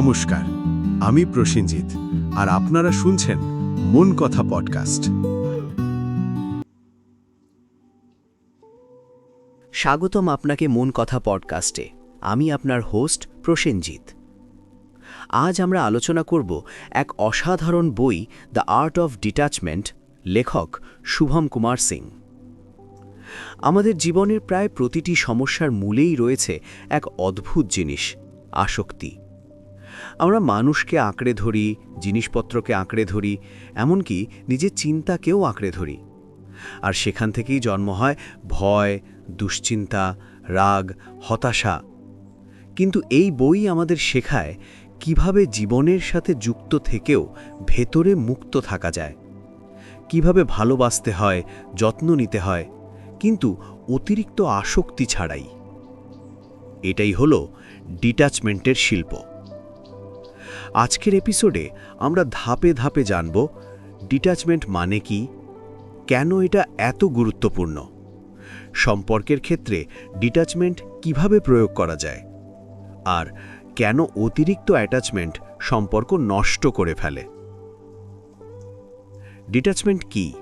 নমস্কার, আমি প্রসেনজিৎ, আর আপনারা শুনছেন মন কথা পডকাস্ট। স্বাগতম আপনাকে মন কথা পডকাস্টে, আমি আপনার হোস্ট প্রসেনজিৎ। আজ আমরা আলোচনা করব এক অসাধারণ বই, দ্য আর্ট অফ ডিট্যাচমেন্ট লেখক শুভম কুমার সিং। আমাদের জীবনের প্রায় প্রতিটি সমস্যার মূলেই রয়েছে এক অদ্ভুত জিনিস, আসক্তি। আমরা মানুষকে আঁকড়ে ধরি, জিনিসপত্রকে আঁকড়ে ধরি, এমনকি নিজের চিন্তাকেও আঁকড়ে ধরি। আর সেখান থেকেই জন্ম হয় ভয়, দুশ্চিন্তা, রাগ, হতাশা। কিন্তু এই বই আমাদের শেখায় কীভাবে জীবনের সাথে যুক্ত থেকেও ভেতরে মুক্ত থাকা যায়। কীভাবে ভালোবাসতে হয়, যত্ন নিতে হয়, কিন্তু অতিরিক্ত আসক্তি ছাড়াই। এটাই হলো ডিট্যাচমেন্টের শিল্প। আজকের এপিসোডে আমরা ধাপে ধাপে জানব ডিট্যাচমেন্ট মানে কি? কেন এটা এত গুরুত্বপূর্ণ? সম্পর্কের ক্ষেত্রে ডিট্যাচমেন্ট কীভাবে প্রয়োগ করা যায়? আর কেন অতিরিক্ত অ্যাটাচমেন্ট সম্পর্ক নষ্ট করে ফেলে? ডিট্যাচমেন্ট কি?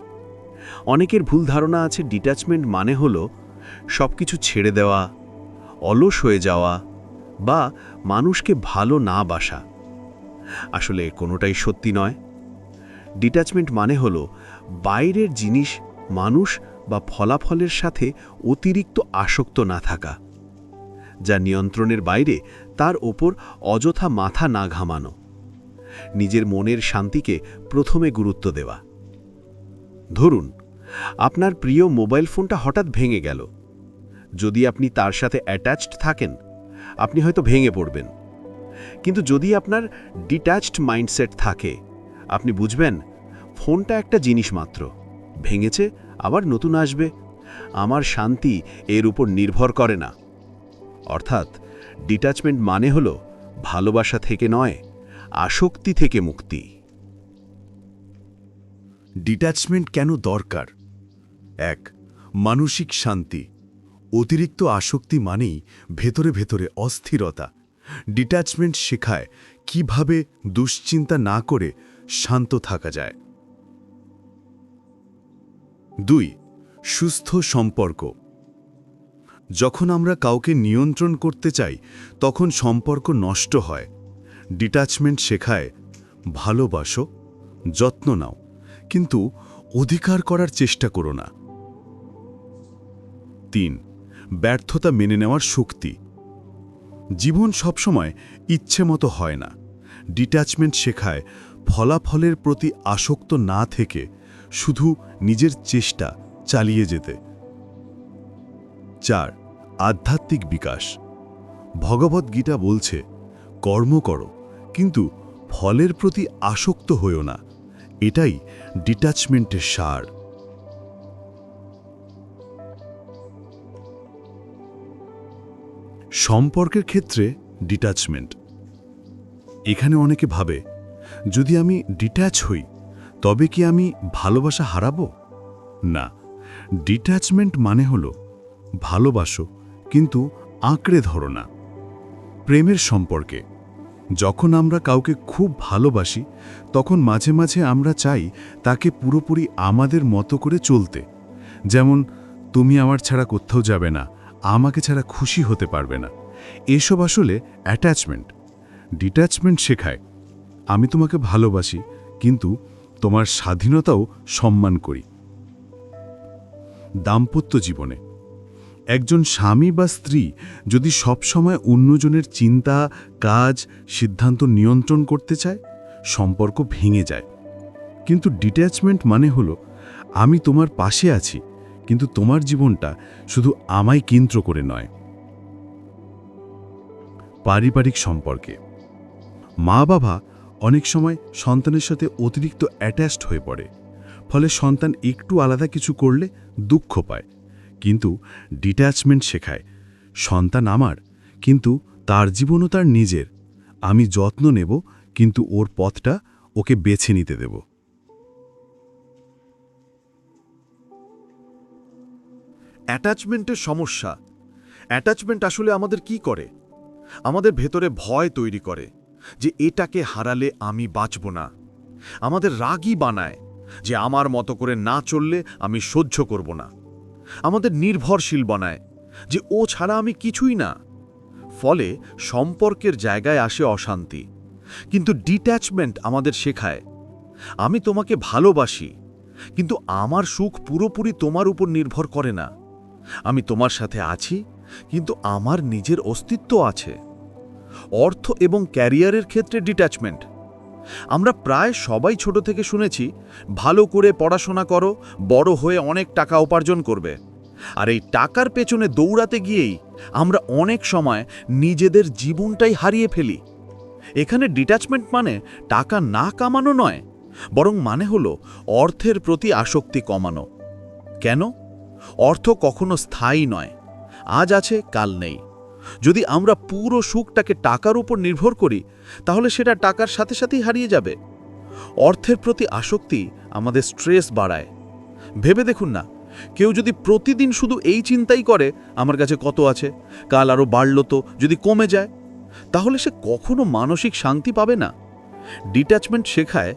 অনেকের ভুল ধারণা আছে ডিট্যাচমেন্ট মানে হল সব কিছু ছেড়ে দেওয়া, অলস হয়ে যাওয়া বা মানুষকে ভালো না বাসা। আসলে কোনোটাই সত্যি নয়। ডিট্যাচমেন্ট মানে হল বাইরের জিনিস, মানুষ বা ফলাফলের সাথে অতিরিক্ত আসক্ত না থাকা, যা নিয়ন্ত্রণের বাইরে তার ওপর অযথা মাথা না ঘামানো, নিজের মনের শান্তিকে প্রথমে গুরুত্ব দেওয়া। ধরুন, আপনার প্রিয় মোবাইল ফোনটা হঠাৎ ভেঙে গেল। যদি আপনি তার সাথে অ্যাটাচড থাকেন, আপনি হয়তো ভেঙে পড়বেন। কিন্তু যদি আপনার ডিট্যাচড মাইন্ডসেট থাকে, আপনি বুঝবেন, ফোনটা একটা জিনিস মাত্র। ভেঙেছে, আবার নতুন আসবে। আমার শান্তি এর উপর নির্ভর করে না। অর্থাৎ ডিট্যাচমেন্ট মানে হল ভালোবাসা থেকে নয়, আসক্তি থেকে মুক্তি। ডিট্যাচমেন্ট কেন দরকার? এক, মানসিক শান্তি। অতিরিক্ত আসক্তি মানেই ভেতরে ভেতরে অস্থিরতা। ডিট্যাচমেন্ট শেখায় কীভাবে দুশ্চিন্তা না করে শান্ত থাকা যায়। দুই, সুস্থ সম্পর্ক। যখন আমরা কাউকে নিয়ন্ত্রণ করতে চাই, তখন সম্পর্ক নষ্ট হয়। ডিট্যাচমেন্ট শেখায়, ভালোবাসো, যত্ন নাও, কিন্তু অধিকার করার চেষ্টা করো না। তিন, ব্যর্থতা মেনে নেওয়ার শক্তি। জীবন সবসময় ইচ্ছে মতো হয় না। ডিট্যাচমেন্ট শেখায় ফলাফলের প্রতি আসক্ত না থেকে শুধু নিজের চেষ্টা চালিয়ে যেতে। চার, আধ্যাত্মিক বিকাশ। ভগবদ্গীতা বলছে, কর্ম করো, কিন্তু ফলের প্রতি আসক্ত হইও না। এটাই ডিট্যাচমেন্টের সার। সম্পর্কের ক্ষেত্রে ডিট্যাচমেন্ট এখানে অনেকে ভাবে, যদি আমি ডিট্যাচ হই, তবে কি আমি ভালোবাসা হারাবো? না ডিট্যাচমেন্ট মানে হল, ভালোবাসো, কিন্তু আঁকড়ে ধরো না। প্রেমের সম্পর্কে, যখন আমরা কাউকে খুব ভালোবাসি, তখন মাঝে মাঝে আমরা চাই তাকে পুরোপুরি আমাদের মতো করে চলতে। যেমন, তুমি আমার ছাড়া কোথাও যাবে না আমাকে ছাড়া খুশি হতে পারবে না। এসব আসলে অ্যাটাচমেন্ট ডিট্যাচমেন্ট শেখায়। আমি তোমাকে ভালোবাসি, কিন্তু তোমার স্বাধীনতাও সম্মান করি। দাম্পত্য জীবনে। একজন স্বামী বা স্ত্রী যদি সবসময় অন্যজনের চিন্তা, কাজ, সিদ্ধান্ত নিয়ন্ত্রণ করতে চায়, সম্পর্ক ভেঙে যায়। কিন্তু ডিট্যাচমেন্ট মানে হলো, আমি তোমার পাশে আছি কিন্তু তোমার জীবনটা শুধু আমায় কেন্দ্র করে নয়। পারিবারিক সম্পর্কে। মা বাবা অনেক সময় সন্তানের সাথে অতিরিক্ত অ্যাটাচড হয়ে পড়ে। ফলে সন্তান একটু আলাদা কিছু করলে দুঃখ পায়। কিন্তু ডিট্যাচমেন্ট শেখায়। সন্তান আমার, কিন্তু তার জীবনও তার নিজের। আমি যত্ন নেব, কিন্তু ওর পথটা ওকে বেছে নিতে দেব। অ্যাটাচমেন্টের সমস্যা। অ্যাটাচমেন্ট আসলে আমাদের কি করে? আমাদের ভেতরে ভয় তৈরি করে যে এটাকে হারালে আমি বাঁচব না। আমাদের রাগই বানায় যে আমার মতো করে না চললে আমি সহ্য করব না। আমাদের নির্ভরশীল বানায় যে ও ছাড়া আমি কিছুই না। ফলে সম্পর্কের জায়গায় আসে অশান্তি। কিন্তু ডিট্যাচমেন্ট আমাদের শেখায়, আমি তোমাকে ভালোবাসি, কিন্তু আমার সুখ পুরোপুরি তোমার উপর নির্ভর করে না। আমি তোমার সাথে আছি, কিন্তু আমার নিজের অস্তিত্ব আছে। অর্থ এবং ক্যারিয়ারের ক্ষেত্রে ডিট্যাচমেন্ট আমরা প্রায় সবাই ছোট থেকে শুনেছি, ভালো করে পড়াশোনা করো, বড় হয়ে অনেক টাকা উপার্জন করবে। আর এই টাকার পেছনে দৌড়াতে গিয়েই আমরা অনেক সময় নিজেদের জীবনটাই হারিয়ে ফেলি। এখানে ডিট্যাচমেন্ট মানে টাকা না কামানো নয়, বরং মানে হলো অর্থের প্রতি আসক্তি কমানো। কেন? অর্থ কখনো স্থায়ী নয়। আজ আছে, কাল নেই। যদি আমরা পুরো সুখটাকে টাকার উপর নির্ভর করি, তাহলে সেটা টাকার সাথে সাথেই হারিয়ে যাবে। অর্থের প্রতি আসক্তি আমাদের স্ট্রেস বাড়ায়। ভেবে দেখুন না, কেউ যদি প্রতিদিন শুধু এই চিন্তাই করে, আমার কাছে কত আছে? কাল আরও বাড়ল তো, যদি কমে যায়? তাহলে সে কখনো মানসিক শান্তি পাবে না। ডিট্যাচমেন্ট শেখায়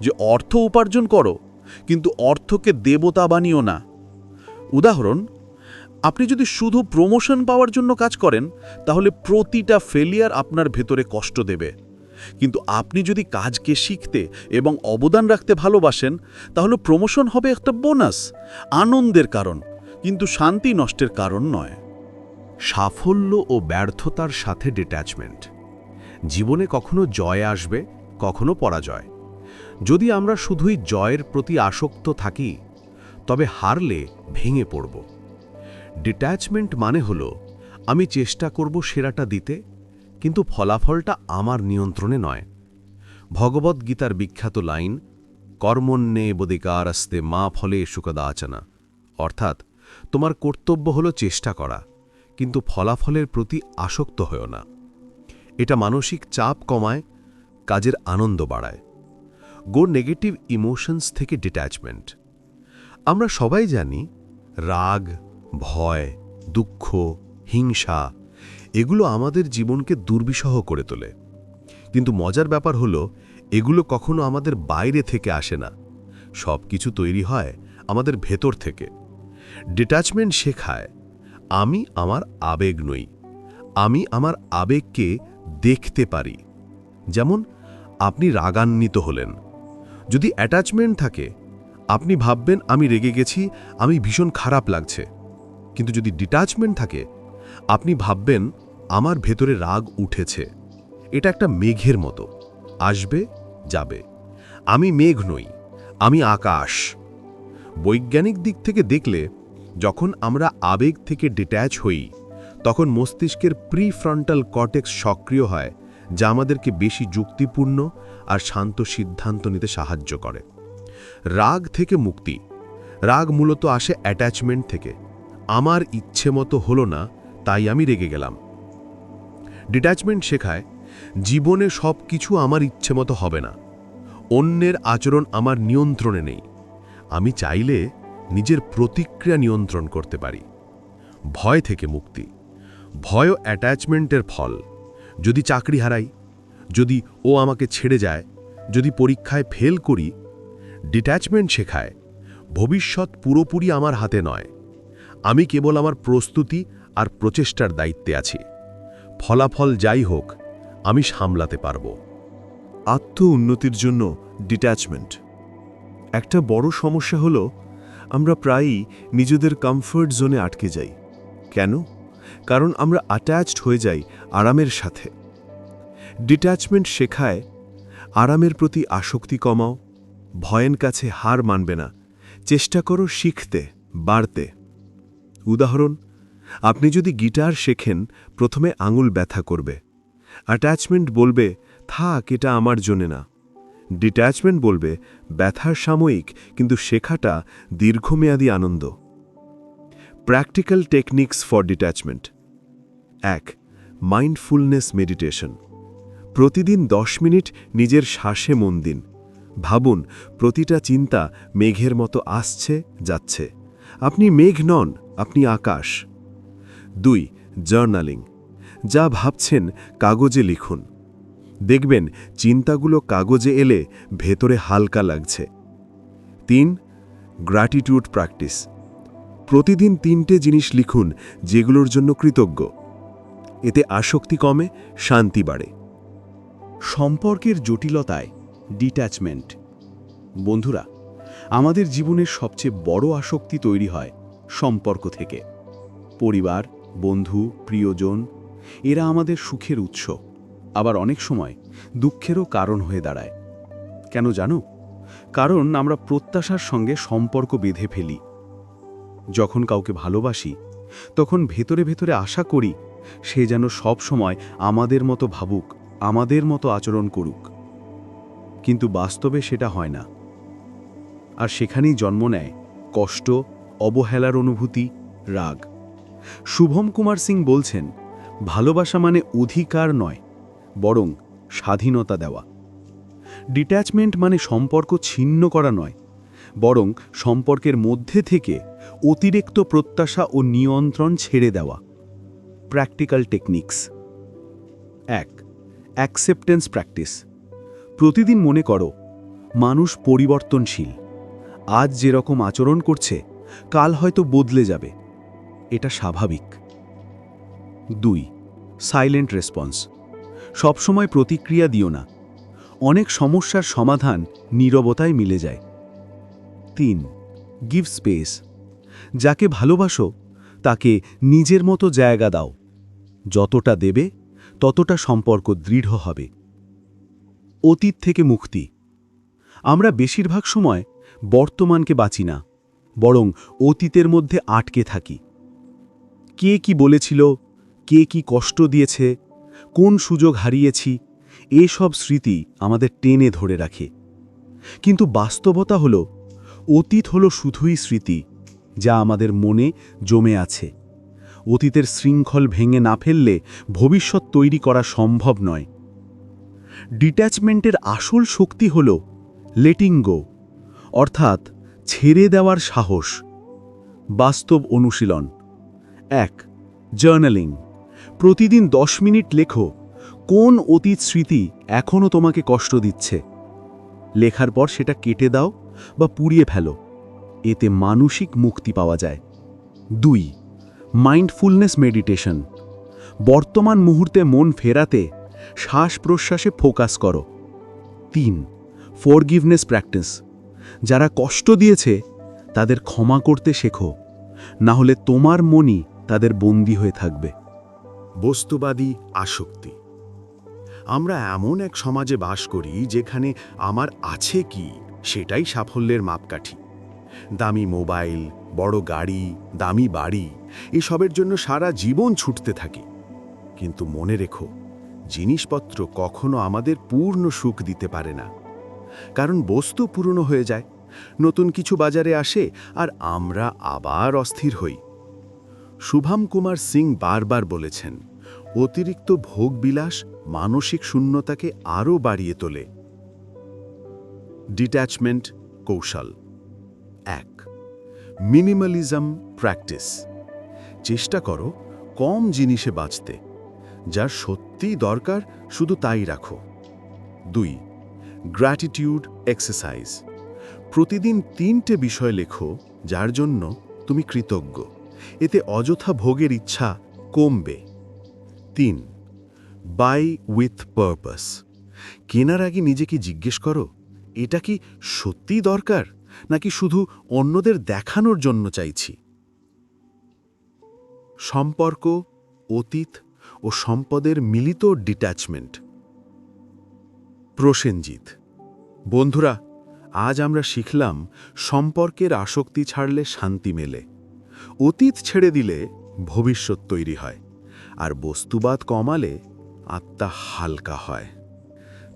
যে অর্থ উপার্জন করো, কিন্তু অর্থকে দেবতা বানিও না। উদাহরণ, আপনি যদি শুধু প্রমোশন পাওয়ার জন্য কাজ করেন, তাহলে প্রতিটা ফেলিয়ার আপনার ভেতরে কষ্ট দেবে। কিন্তু আপনি যদি কাজকে শিখতে এবং অবদান রাখতে ভালোবাসেন, তাহলে প্রমোশন হবে একটা বোনাস আনন্দের কারণ, কিন্তু শান্তি নষ্টের কারণ নয়। সাফল্য ও ব্যর্থতার সাথে ডিট্যাচমেন্ট জীবনে কখনো জয় আসবে, কখনো পরাজয়। যদি আমরা শুধুই জয়ের প্রতি আসক্ত থাকি তবে হারলে ভেঙে পড়ব। ডিট্যাচমেন্ট মানে হল, আমি চেষ্টা করব সেরাটা দিতে, কিন্তু ফলাফলটা আমার নিয়ন্ত্রণে নয়। ভগবদ্গীতার বিখ্যাত লাইন কর্মণ্যে বদিকার আস্তে মা ফলে সুখদাচনা অর্থাৎ, তোমার কর্তব্য হলো চেষ্টা করা, কিন্তু ফলাফলের প্রতি আসক্ত হও না। এটা মানসিক চাপ কমায়, কাজের আনন্দ বাড়ায়। গো নেগেটিভ ইমোশনস থেকে ডিট্যাচমেন্ট আমরা সবাই জানি রাগ, ভয়, দুঃখ, হিংসা, এগুলো আমাদের জীবনকে দুর্বিষহ করে তোলে। কিন্তু মজার ব্যাপার হলো, এগুলো কখনো আমাদের বাইরে থেকে আসে না। সব কিছু তৈরি হয় আমাদের ভেতর থেকে। ডিট্যাচমেন্ট শেখায়, আমি আমার আবেগ নই, আমি আমার আবেগকে দেখতে পারি। যেমন, আপনি রাগান্বিত হলেন। যদি অ্যাটাচমেন্ট থাকে আপনি ভাববেন আমি রেগে গেছি, আমি ভীষণ খারাপ লাগছে। কিন্তু যদি ডিটাচমেন্ট থাকে, আপনি ভাববেন আমার ভেতরে রাগ উঠেছে। এটা একটা মেঘের মতো। আসবে, যাবে। আমি মেঘ নই, আমি আকাশ। বৈজ্ঞানিক দিক থেকে দেখলে, যখন আমরা আবেগ থেকে ডিট্যাচ হই, তখন মস্তিষ্কের প্রিফ্রন্টাল কটেক্স সক্রিয় হয়, যা আমাদেরকে বেশি যুক্তিপূর্ণ আর শান্ত সিদ্ধান্ত নিতে সাহায্য করে। রাগ থেকে মুক্তি। রাগ মূলত আসে অ্যাটাচমেন্ট থেকে। আমার ইচ্ছে মতো হলো না, তাই আমি রেগে গেলাম। ডিট্যাচমেন্ট শেখায়, জীবনে সব কিছু আমার ইচ্ছে মতো হবে না। অন্যের আচরণ আমার নিয়ন্ত্রণে নেই। আমি চাইলে নিজের প্রতিক্রিয়া নিয়ন্ত্রণ করতে পারি। ভয় থেকে মুক্তি। ভয় অ্যাটাচমেন্টের ফল। যদি চাকরি হারাই, যদি ও আমাকে ছেড়ে যায়, যদি পরীক্ষায় ফেল করি ডিট্যাচমেন্ট শেখায়। ভবিষ্যৎ পুরোপুরি আমার হাতে নয়। আমি কেবল আমার প্রস্তুতি আর প্রচেষ্টার দায়িত্বে আছি। ফলাফল যাই হোক, আমি সামলাতে পারব। আত্ম উন্নতির জন্য ডিট্যাচমেন্ট একটা বড় সমস্যা হলো, আমরা প্রায়ই নিজেদের কমফর্ট জোনে আটকে যাই। কেন? কারণ আমরা অ্যাটাচড হয়ে যাই আরামের সাথে। ডিট্যাচমেন্ট শেখায়, আরামের প্রতি আসক্তি কমাও ভয়ের কাছে হার মানবে না। চেষ্টা করো শিখতে, বাড়তে। উদাহরণ, আপনি যদি গিটার শেখেন, প্রথমে আঙুল ব্যথা করবে। অ্যাটাচমেন্ট বলবে, থাক, এটা আমার জন্যে না। ডিট্যাচমেন্ট বলবে, ব্যথার সাময়িক, কিন্তু শেখাটা দীর্ঘমেয়াদী আনন্দ। Practical techniques for detachment. এক, মাইন্ডফুলনেস মেডিটেশন। প্রতিদিন দশ মিনিট নিজের শ্বাসে মন দিন। ভাবুন, প্রতিটা চিন্তা মেঘের মতো আসছে, যাচ্ছে। আপনি মেঘ নন, আপনি আকাশ। দুই, জার্নালিং। যা ভাবছেন কাগজে লিখুন। দেখবেন চিন্তাগুলো কাগজে এলে ভেতরে হালকা লাগছে। তিন গ্র্যাটিটিউড প্র্যাকটিস প্রতিদিন তিনটে জিনিস লিখুন যেগুলোর জন্য কৃতজ্ঞ। এতে আসক্তি কমে, শান্তি বাড়ে। সম্পর্কের জটিলতায় ডিট্যাচমেন্ট বন্ধুরা, আমাদের জীবনের সবচেয়ে বড় আসক্তি তৈরি হয় সম্পর্ক থেকে। পরিবার, বন্ধু, প্রিয়জন, এরা আমাদের সুখের উৎস। আবার অনেক সময় দুঃখেরও কারণ হয়ে দাঁড়ায়। কেন জানো? কারণ আমরা প্রত্যাশার সঙ্গে সম্পর্ক বেঁধে ফেলি। যখন কাউকে ভালোবাসি, তখন ভেতরে ভেতরে আশা করি সে যেন সব সময় আমাদের মতো ভাবুক, আমাদের মতো আচরণ করুক। কিন্তু বাস্তবে সেটা হয় না। আর সেখানেই জন্ম নেয় কষ্ট, অবহেলার অনুভূতি, রাগ। শুভম কুমার সিং বলছেন, ভালোবাসা মানে অধিকার নয়, বরং স্বাধীনতা দেওয়া। ডিট্যাচমেন্ট মানে সম্পর্ক ছিন্ন করা নয়, বরং সম্পর্কের মধ্যে থেকে অতিরিক্ত প্রত্যাশা ও নিয়ন্ত্রণ ছেড়ে দেওয়া। প্র্যাকটিক্যাল টেকনিক্স এক অ্যাকসেপ্টেন্স প্র্যাকটিস প্রতিদিন মনে করো, মানুষ পরিবর্তনশীল। আজ যেরকম আচরণ করছে, কাল হয়তো বদলে যাবে। এটা স্বাভাবিক। দুই সাইলেন্ট রেসপন্স সবসময় প্রতিক্রিয়া দিও না। অনেক সমস্যার সমাধান নীরবতায় মিলে যায়। তিন গিভ স্পেস যাকে ভালোবাসো, তাকে নিজের মতো জায়গা দাও। যতটা দেবে, ততটা সম্পর্ক দৃঢ় হবে। অতীত থেকে মুক্তি। আমরা বেশিরভাগ সময় বর্তমানকে বাঁচি না, বরং অতীতের মধ্যে আটকে থাকি। কে কি বলেছিল, কে কি কষ্ট দিয়েছে, কোন সুযোগ হারিয়েছি, এসব স্মৃতি আমাদের টেনে ধরে রাখে। কিন্তু বাস্তবতা হল, অতীত হল শুধুই স্মৃতি, যা আমাদের মনে জমে আছে। অতীতের শৃঙ্খল ভেঙে না ফেললে ভবিষ্যৎ তৈরি করা সম্ভব নয়। ডিট্যাচমেন্টের আসল শক্তি হল লেটিং গো অর্থাৎ ছেড়ে দেওয়ার সাহস। বাস্তব অনুশীলন। এক জার্নালিং প্রতিদিন দশ মিনিট লেখো, কোন অতীত স্মৃতি এখনও তোমাকে কষ্ট দিচ্ছে? লেখার পর সেটা কেটে দাও বা পুড়িয়ে ফেলো। এতে মানসিক মুক্তি পাওয়া যায়। দুই মাইন্ডফুলনেস মেডিটেশন বর্তমান মুহূর্তে মন ফেরাতে শ্বাস প্রশ্বাসে ফোকাস করো। তিন ফরগিভনেস প্র্যাকটিস যারা কষ্ট দিয়েছে, তাদের ক্ষমা করতে শেখো। না হলে তোমার মনই তাদের বন্দী হয়ে থাকবে। বস্তুবাদী আসক্তি। আমরা এমন এক সমাজে বাস করি যেখানে আমার আছে কি, সেটাই সাফল্যের মাপকাঠি। দামি মোবাইল, বড় গাড়ি, দামি বাড়ি, এসবের জন্য সারা জীবন ছুটতে থাকি। কিন্তু মনে রেখো জিনিসপত্র কখনো আমাদের পূর্ণ সুখ দিতে পারে না। কারণ বস্তু পুরনো হয়ে যায়, নতুন কিছু বাজারে আসে আর আমরা আবার অস্থির হই। শুভাম কুমার সিং বারবার বলেছেন, অতিরিক্ত ভোগবিলাস মানসিক শূন্যতাকে আরও বাড়িয়ে তোলে। ডিট্যাচমেন্ট কৌশল। এক মিনিমালিজম প্র্যাকটিস চেষ্টা করো কম জিনিসে বাঁচতে। যার সত্যিই দরকার, শুধু তাই রাখো। দুই গ্র্যাটিটিউড এক্সারসাইজ প্রতিদিন তিনটে বিষয় লেখো, যার জন্য তুমি কৃতজ্ঞ। এতে অযথা ভোগের ইচ্ছা কমবে। তিন বাই উইথ পারপাস কেনার আগে নিজেকে জিজ্ঞেস করো, এটা কি সত্যিই দরকার, নাকি শুধু অন্যদের দেখানোর জন্য চাইছি? সম্পর্ক, অতীত ও সম্পদের মিলিত ডিট্যাচমেন্ট প্রসেনজিৎ, বন্ধুরা, আজ আমরা শিখলাম সম্পর্কের আসক্তি ছাড়লে শান্তি মেলে, অতীত ছেড়ে দিলে ভবিষ্যৎ তৈরি হয়, আর বস্তুবাদ কমালে আত্মা হালকা হয়।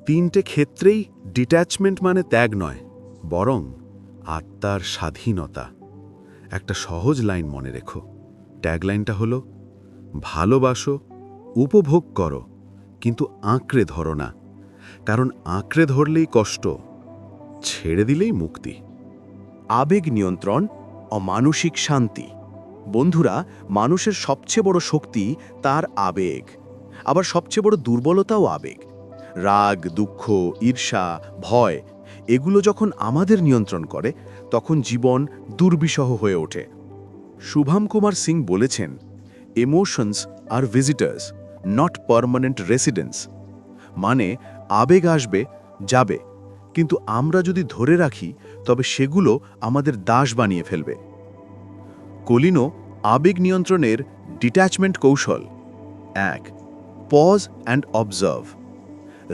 তিনটে ক্ষেত্রেই ডিট্যাচমেন্ট মানে ত্যাগ নয়, বরং আত্মার স্বাধীনতা। একটা সহজ লাইন মনে রেখো। ট্যাগলাইনটা হলো, ভালোবাসো উপভোগ করো, কিন্তু আঁকড়ে ধরো না, কারণ আঁকড়ে ধরলেই কষ্ট, ছেড়ে দিলেই মুক্তি। আবেগ নিয়ন্ত্রণ ও মানসিক শান্তি। বন্ধুরা, মানুষের সবচেয়ে বড় শক্তি তার আবেগ, আবার সবচেয়ে বড় দুর্বলতাও আবেগ। রাগ, দুঃখ, ঈর্ষা, ভয়, এগুলো যখন আমাদের নিয়ন্ত্রণ করে, তখন জীবন দুর্বিষহ হয়ে ওঠে। শুভম কুমার সিং বলেছেন emotions are visitors not permanent residents মানে আবেগ আসবে, যাবে। কিন্তু আমরা যদি ধরে রাখি, তবে সেগুলো আমাদের দাস বানিয়ে ফেলবে। কলিনো আবেগ নিয়ন্ত্রণের ডিট্যাচমেন্ট কৌশল। এক পজ অ্যান্ড অবজার্ভ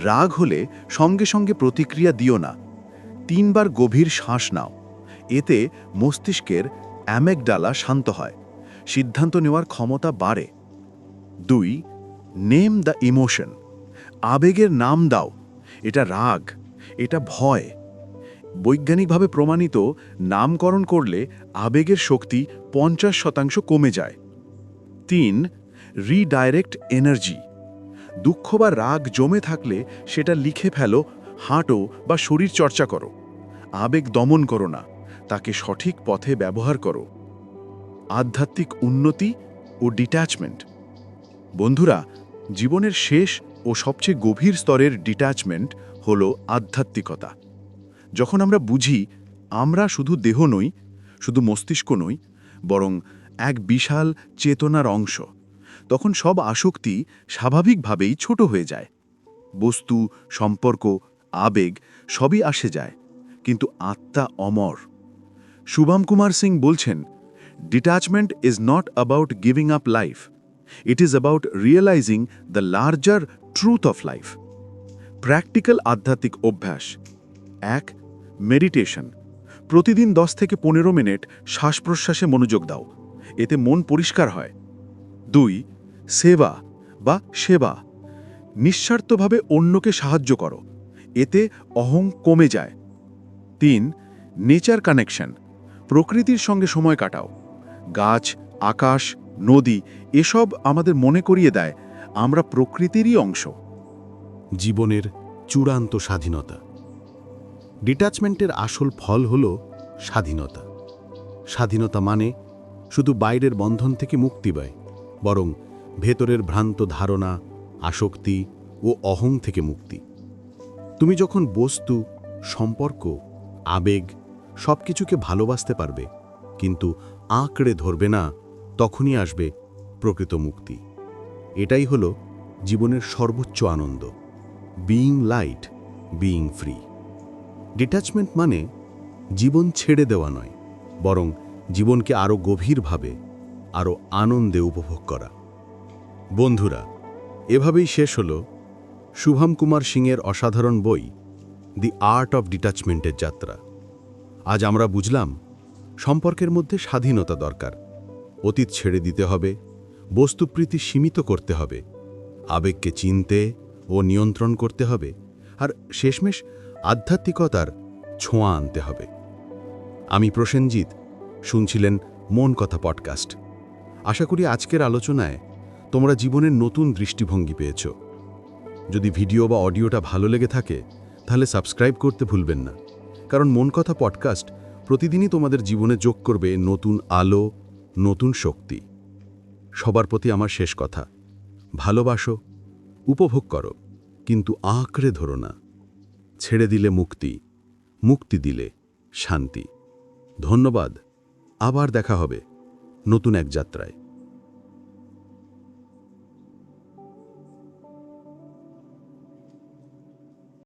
রাগ হলে সঙ্গে সঙ্গে প্রতিক্রিয়া দিও না। তিনবার গভীর শ্বাস নাও। এতে মস্তিষ্কের অ্যামেকডালা শান্ত হয়। সিদ্ধান্ত নেওয়ার ক্ষমতা বাড়ে। দুই নেম দ্য ইমোশন আবেগের নাম দাও। এটা রাগ, এটা ভয়। বৈজ্ঞানিকভাবে প্রমাণিত, নামকরণ করলে আবেগের শক্তি পঞ্চাশ শতাংশ কমে যায়। তিন রিডাইরেক্ট এনার্জি দুঃখ বা রাগ জমে থাকলে সেটা লিখে ফেলো, হাঁটো বা শরীর চর্চা করো। আবেগ দমন করো না, তাকে সঠিক পথে ব্যবহার করো। আধ্যাত্মিক উন্নতি ও ডিট্যাচমেন্ট বন্ধুরা, জীবনের শেষ ও সবচেয়ে গভীর স্তরের ডিট্যাচমেন্ট হল আধ্যাত্মিকতা। যখন আমরা বুঝি, আমরা শুধু দেহ নই, শুধু মস্তিষ্ক নই, বরং এক বিশাল চেতনার অংশ, তখন সব আসক্তি স্বাভাবিকভাবেই ছোট হয়ে যায়। বস্তু, সম্পর্ক, আবেগ সবই আসে যায়, কিন্তু আত্মা অমর। শুভম কুমার সিং বলছেন detachment is not about giving up life it is about realizing the larger truth of life practical আধ্যাত্মিক অভ্যাস. এক মেডিটেশন প্রতিদিন দশ থেকে পনেরো মিনিট শ্বাস প্রশ্বাসে মনোযোগ দাও। এতে মন পরিষ্কার হয়। দুই, সেবা বা সেবা। নিঃস্বার্থভাবে অন্যকে সাহায্য করো। এতে অহং কমে যায়। তিন নেচার কানেকশন প্রকৃতির সঙ্গে সময় কাটাও। গাছ, আকাশ নদী এসব আমাদের মনে করিয়ে দেয়, আমরা প্রকৃতিরই অংশ। জীবনের চূড়ান্ত স্বাধীনতা। ডিট্যাচমেন্টের আসল ফল হল স্বাধীনতা। স্বাধীনতা মানে শুধু বাইরের বন্ধন থেকে মুক্তি পায়, বরং ভেতরের ভ্রান্ত ধারণা, আসক্তি ও অহং থেকে মুক্তি। তুমি যখন বস্তু, সম্পর্ক, আবেগ সব কিছুকে ভালোবাসতে পারবে, কিন্তু আঁকড়ে ধরবে না তখনই আসবে প্রকৃত মুক্তি। এটাই হলো জীবনের সর্বোচ্চ আনন্দ। Being light being free detachment মানে জীবন ছেড়ে দেওয়া নয়, বরং জীবনকে আরও গভীরভাবে আরও আনন্দে উপভোগ করা। বন্ধুরা, এভাবেই শেষ হল শুভম কুমার সিংয়ের অসাধারণ বই দি আর্ট অফ ডিট্যাচমেন্টের যাত্রা। আজ আমরা বুঝলাম, সম্পর্কের মধ্যে স্বাধীনতা দরকার। অতীত ছেড়ে দিতে হবে, বস্তুপ্রীতি সীমিত করতে হবে, আবেগকে চিনতে ও নিয়ন্ত্রণ করতে হবে, আর শেষমেশ আধ্যাত্মিকতার ছোঁয়া আনতে হবে। আমি প্রসেনজিৎ, শুনছিলেন মন কথা পডকাস্ট। আশা করি আজকের আলোচনায় তোমরা জীবনের নতুন দৃষ্টিভঙ্গি পেয়েছ। যদি ভিডিও বা অডিওটা ভালো লেগে থাকে, তাহলে সাবস্ক্রাইব করতে ভুলবেন না। কারণ মন কথা পডকাস্ট প্রতিদিনই তোমাদের জীবনে যোগ করবে নতুন আলো নতুন শক্তি। সবার প্রতি আমার শেষ কথা। ভালোবাসো, উপভোগ করো, কিন্তু আঁকড়ে ধরো না। ছেড়ে দিলে মুক্তি মুক্তি দিলে শান্তি। ধন্যবাদ, আবার দেখা হবে নতুন এক যাত্রায়।